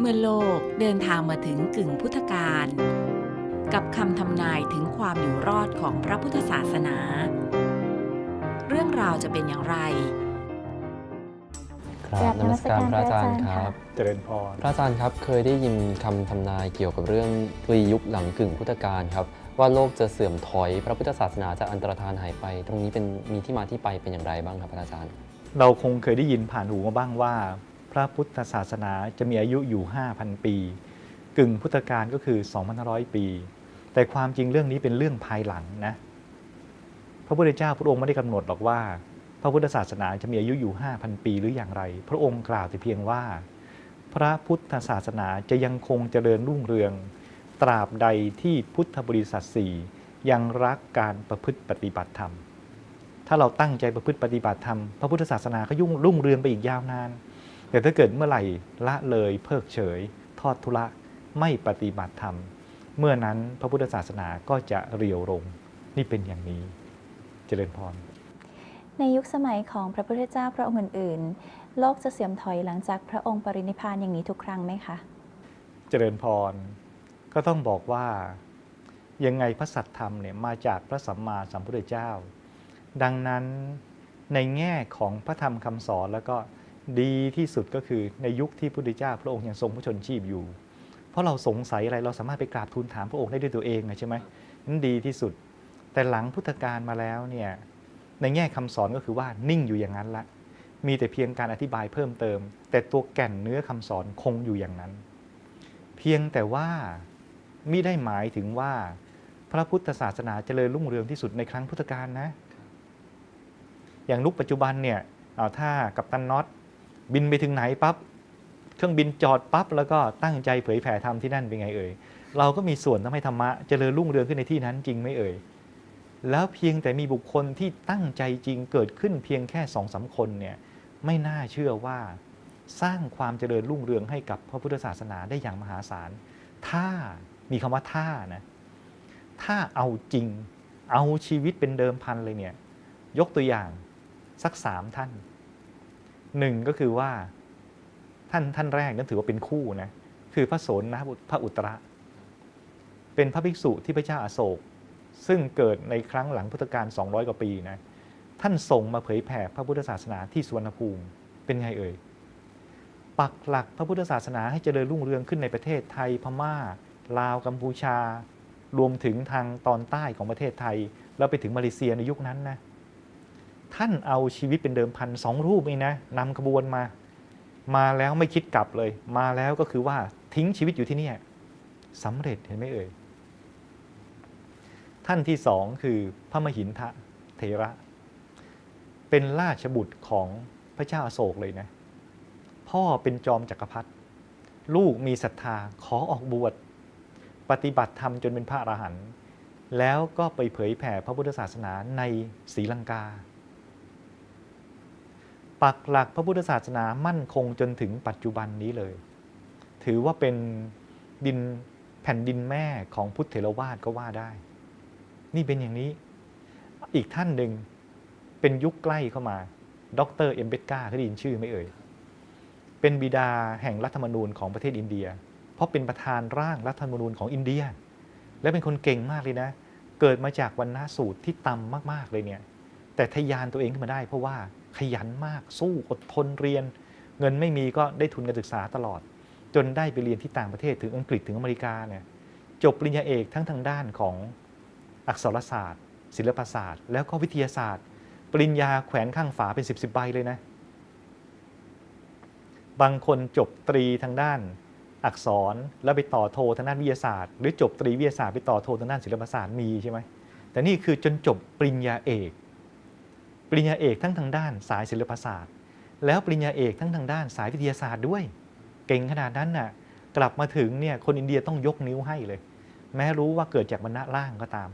เมื่อโลกเดินทางมาถึงกึ่งพุทธกาลกับคำทำนายถึงความอยู่รอดของพระพุทธศาสนา เรื่องราวจะเป็นอย่างไร ครับนมัสการพระอาจารย์ครับ เจริญพรพระอาจารย์ครับเคยได้ยินคำทำนายเกี่ยวกับเรื่องปลียุคหลังกึ่งพุทธกาลครับ ว่าโลกจะเสื่อมถอย พระพุทธศาสนาจะอันตรธานหายไป ตรงนี้เป็นมีที่มาที่ไปเป็นอย่างไรบ้างครับพระอาจารย์ เราคงเคยได้ยินผ่านหูมาบ้างว่าพ ระพุทธศาสนาจะมีอายุอยู่ 5,000 ปี กึ่งพุทธกาลก็คือ 2,500 ปี แต่ความจริงเรื่องนี้เป็นเรื่องภายหลังนะ พระพุทธเจ้าพระองค์ไม่ได้กำหนดหรอกว่า พระพุทธศาสนาจะมีอายุอยู่ 5,000 ปีหรืออย่างไร พระองค์กล่าวแต่เพียงว่า พระพุทธศาสนาจะยังคงเจริญรุ่งเรือง ตราบใดที่พุทธบริษัทสี่ยังรักการประพฤติปฏิบัติธรรม ถ้าเราตั้งใจประพฤติปฏิบัติธรรม พระพุทธศาสนาก็ยุ่งรุ่งเรืองไปอีกยาวนาน แต่ถ้าเกิดเมื่อไหร่ละเลยเพิกเฉย ทอดทุระไม่ปฏิบัติธรรม เมื่อนั้นพระพุทธศาสนาก็จะเรียวลงนี่เป็นอย่างนี้ เจริญพร ในยุคสมัยของพระพุทธเจ้าพระองค์อื่นๆ โลกจะเสื่อมถอยหลังจากพระองค์ปรินิพพานอย่างนี้ทุกครั้งไหมคะ เจริญพร ก็ต้องบอกว่ายังไงพระสัตธรรมเนี่ยมาจากพระสัมมาสัมพุทธเจ้า ดังนั้นในแง่ของพระธรรมคำสอนแล้วก็ ดีที่สุดก็คือในยุคที่พระพุทธเจ้าพระองค์ยังทรงพระชนชีพอยู่ เพราะเราสงสัยอะไรเราสามารถไปกราบทูลถามพระองค์ได้ด้วยตัวเองไงใช่ไหมนั้นดีที่สุด แต่หลังพุทธกาลมาแล้วเนี่ยในแง่คำสอนก็คือว่านิ่งอยู่อย่างนั้นละ มีแต่เพียงการอธิบายเพิ่มเติม แต่ตัวแก่นเนื้อคำสอนคงอยู่อย่างนั้น เพียงแต่ว่ามิได้หมายถึงว่าพระพุทธศาสนาเจริญรุ่งเรืองที่สุดในครั้งพุทธกาลนะ อย่างลุกปัจจุบันเนี่ยเอาถ้ากับตันน็อต บินไปถึงไหนปั๊บเครื่องบินจอดปั๊บแล้วก็ตั้งใจเผยแผ่ธรรมที่นั่นเป็นไงเอ่ยเราก็มีส่วนทำให้ธรรมะเจริญรุ่งเรืองขึ้นในที่นั้นจริงไหมเอ่ยแล้วเพียงแต่มีบุคคลที่ตั้งใจจริงเกิดขึ้นเพียงแค่สองสาคนเนี่ยไม่น่าเชื่อว่าสร้างความเจริญรุ่งเรืองให้กับพระพุทธศาสนาได้อย่างมหาศาล ถ้ามีคำว่าถ้านะ ถ้าเอาจริง เอาชีวิตเป็นเดิมพันเลยเนี่ย ยกตัวอย่างสักสามท่าน หนึ่งก็คือว่าท่านท่านแรกนั้นถือว่าเป็นคู่นะคือพระโสนนะพระอุตระ เป็นพระภิกษุที่พระเจ้าอาโศก ซึ่งเกิดในครั้งหลังพุทธกาล200 กว่าปีนะท่านส่งมาเผยแผ่พระพุทธศาสนาที่สุวรรณภูมิเป็นไงเอ่ยปักหลักพระพุทธศาสนาให้เจริญรุ่งเรืองขึ้นในประเทศไทยพม่า ลาวกัมพูชา รวมถึงทางตอนใต้ของประเทศไทย แล้วไปถึงมาเลเซียในยุคนั้นนะ ท่านเอาชีวิตเป็นเดิมพันสองรูปเองนะนำขบวนมา มาแล้วไม่คิดกลับเลย มาแล้วก็คือว่าทิ้งชีวิตอยู่ที่นี่สำเร็จเห็นไหมเอ่ยท่านที่สองคือพระมหินทะเถระ เป็นราชบุตรของพระเจ้าอาโศกเลยนะ พ่อเป็นจอมจักรพรรดิลูกมีศรัทธาขอออกบวชปฏิบัติธรรมจนเป็นพระอรหันต์แล้วก็ไปเผยแผ่พระพุทธศาสนาในศรีลังกา ปักหลักพระพุทธศาสนามั่นคงจนถึงปัจจุบันนี้เลย ถือว่าเป็นดินแผ่นดินแม่ของพุทธเถรวาทก็ว่าได้ นี่เป็นอย่างนี้ อีกท่านหนึ่งเป็นยุคใกล้เข้ามาดรเอ็มเบตกาเคยได้ยินชื่อไม่เอ่ย เป็นบิดาแห่งรัฐธรรมนูญของประเทศอินเดีย เพราะเป็นประธานร่างรัฐธรรมนูญของอินเดีย และเป็นคนเก่งมากเลยนะ เกิดมาจากวันนาสูตรที่ต่ำมากๆเลยเนี่ย แต่ทะยานตัวเองขึ้นมาได้เพราะว่า ขยันมาก สู้อดทนเรียน เงินไม่มีก็ได้ทุนการศึกษาตลอด จนได้ไปเรียนที่ต่างประเทศถึงอังกฤษถึงอเมริกาเนี่ยจบปริญญาเอกทั้งทางด้านของอักษรศาสตร์ ศิลปศาสตร์ แล้วก็วิทยาศาสตร์ ปริญญาแขวนข้างฝาเป็น 10บสใบเลยนะ บางคนจบตรีทางด้านอักษรแล้วไปต่อโททางด้านวิทยาศาสตร์ หรือจบตรีวิทยาศาสตร์ไปต่อโททางด้านศิลปศาสตร์มีใช่ไหมแต่นี่คือจนจบปริญญาเอก ปริญญาเอกทั้งทางด้านสายศิลปศาสตร์ แล้วปริญญาเอกทั้งทางด้านสายวิทยาศาสตร์ด้วย เก่งขนาดนั้นน่ะกลับมาถึงเนี่ยคนอินเดียต้องยกนิ้วให้เลย แม้รู้ว่าเกิดจากบรรณะล่างก็ตาม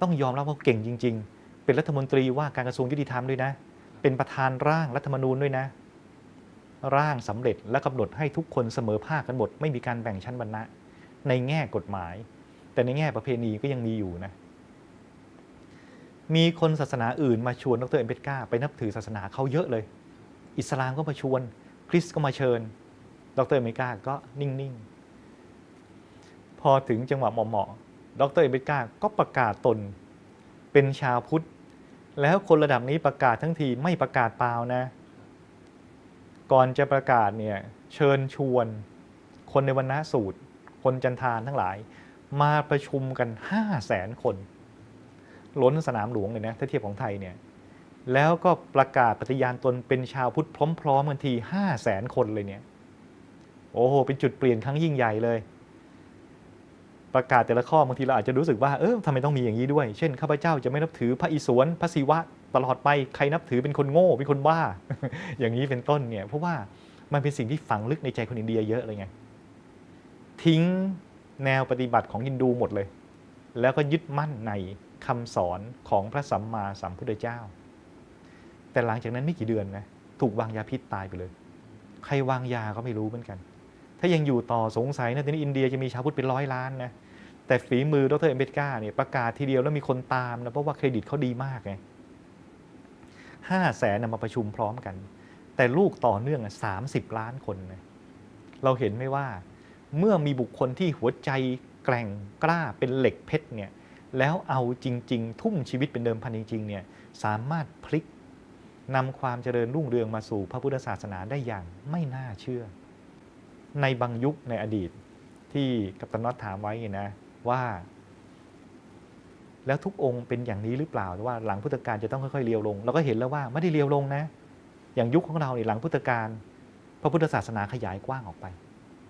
ต้องยอมรับว่าเก่งจริง ๆ เป็นรัฐมนตรีว่าการกระทรวงยุติธรรมด้วยนะ เป็นประธานร่างรัฐธรรมนูญด้วยนะ ร่างสำเร็จและกำหนดให้ทุกคนเสมอภาคกันหมด ไม่มีการแบ่งชั้นวรรณะในแง่กฎหมาย แต่ในแง่ประเพณีก็ยังมีอยู่นะ มีคนศาสนาอื่นมาชวนดรเอ็มเบตกาไปนับถือศาสนาเขาเยอะเลย อิสลามก็มาชวน คริสต์ก็มาเชิญ ดรเอเมริกาก็นิ่ง ๆ พอถึงจังหวะเหมาะๆดรเอเมริกาก็ประกาศตน เป็นชาวพุทธ แล้วคนระดับนี้ประกาศทั้งทีไม่ประกาศเปล่านะ ก่อนจะประกาศเนี่ยเชิญชวน คนในวันณะสูตร คนจันทานทั้งหลาย มาประชุมกัน 5 0 0แสนคน ล้นสนามหลวงเลยนะถ้าเทียบของไทยเนี่ยแล้วก็ประกาศปฏิญาณตนเป็นชาวพุทธพร้อมๆกันที5 0 0แสนคนเลยเนี่ยโอ้โหเป็นจุดเปลี่ยนครั้งยิ่งใหญ่เลย ประกาศแต่ละข้อบางทีเราอาจจะรู้สึกว่าเออทำไมต้องมีอย่างนี้ด้วย เช่นข้าพเจ้าจะไม่นับถือพระอิศวรพระศิวะตลอดไปใครนับถือเป็นคนโง่เป็นคนบ้า อย่างนี้เป็นต้นเนี่ยเพราะว่ามันเป็นสิ่งที่ฝังลึกในใจคนอินเดียเยอะเลยไงทิ้งแนวปฏิบัติของฮินดูหมดเลย แล้วก็ยึดมั่นใน คำสอนของพระสัมมาสัมพุทธเจ้า แต่หลังจากนั้นไม่กี่เดือนนะถูกวางยาพิษตายไปเลย ใครวางยาก็ไม่รู้เหมือนกัน ถ้ายังอยู่ต่อสงสัยนะทีนี้อินเดียจะมีชาวพุทธเป็นร้อยล้านนะแต่ฝีมือดรเอเมริกาเนี่ยประกาศทีเดียวแล้วมีคนตามนะเพราะว่าเครดิตเขาดีมากไงห้าแสนนะมาประชุมพร้อมกัน แต่ลูกต่อเนื่องสามสิบล้านคนนะเราเห็นไหมว่า เมื่อมีบุคคลที่หัวใจแกร่งกล้าเป็นเหล็กเพชรเนี่ย แล้วเอาจริง ๆ ทุ่มชีวิตเป็นเดิมพันจริงๆเนี่ยสามารถพลิกนำความเจริญรุ่งเรืองมาสู่พระพุทธศาสนาได้อย่างไม่น่าเชื่อ ในบางยุคในอดีตที่กัปตันน็อตถามไว้นะว่า แล้วทุกองค์เป็นอย่างนี้หรือเปล่าหรือว่าหลังพุทธกาลจะต้องค่อยๆเลียวลงเราก็เห็นแล้วว่าไม่ได้เลียวลงนะ อย่างยุคของเราเนี่ยหลังพุทธกาลพระพุทธศาสนาขยายกว้างออกไป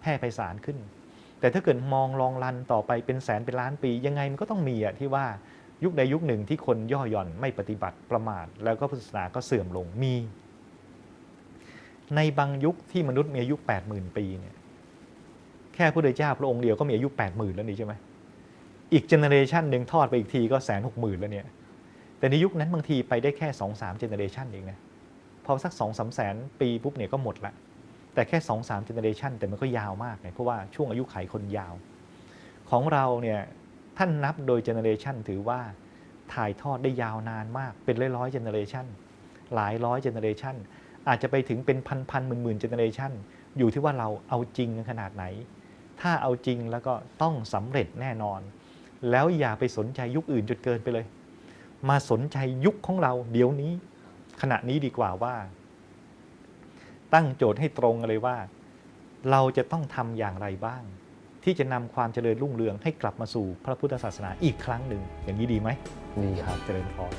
แพร่ไพศาลขึ้น แต่ถ้าเกิดมองลองรันต่อไปเป็นแสนเป็นล้านปี ยังไงมันก็ต้องมีอะที่ว่ายุคใดยุคหนึ่งที่คนย่อหย่อนไม่ปฏิบัติประมาท แล้วก็พุทธศาสนาก็เสื่อมลงมี ในบางยุคที่มนุษย์มีอายุ 80,000 ปีเนี่ยแค่พระพุทธเจ้าพระองค์เดียวก็มีอายุ 80,000 แล้วนี่ใช่ไหมอีกเจเนเรชันหนึ่งทอดไปอีกทีก็แสนหกหมื่นแล้วเนี่ยแต่ในยุคนั้นบางทีไปได้แค่2อสามเจเนเรชันเองนะพอสัก2องสามแสนปีปุ๊บเนี่ยก็หมดละ แต่แค่2อสามเจเนเรชันแต่มันก็ยาวมากไงเพราะว่าช่วงอายุไขคนยาว ของเราเนี่ยท่านนับโดยเจเนเรชันถือว่าถ่ายทอดได้ยาวนานมากเป็นร้อยร้อยเจเนเรชันหลายร้อยเจเนเรชันอาจจะไปถึงเป็นพันพันหมื่นหมื่นเจเนเรชันอยู่ที่ว่าเราเอาจริงขนาดไหน ถ้าเอาจริงแล้วก็ต้องสำเร็จแน่นอน แล้วอย่าไปสนใจยุคอื่นจนเกินไปเลย มาสนใจยุคของเราเดี๋ยวนี้ ขณะนี้ดีกว่าว่า ตั้งโจทย์ให้ตรงกันเลยว่า เราจะต้องทำอย่างไรบ้าง ที่จะนำความเจริญรุ่งเรืองให้กลับมาสู่พระพุทธศาสนาอีกครั้งหนึ่งอย่างนี้ดีไหมดีครับเจริญพร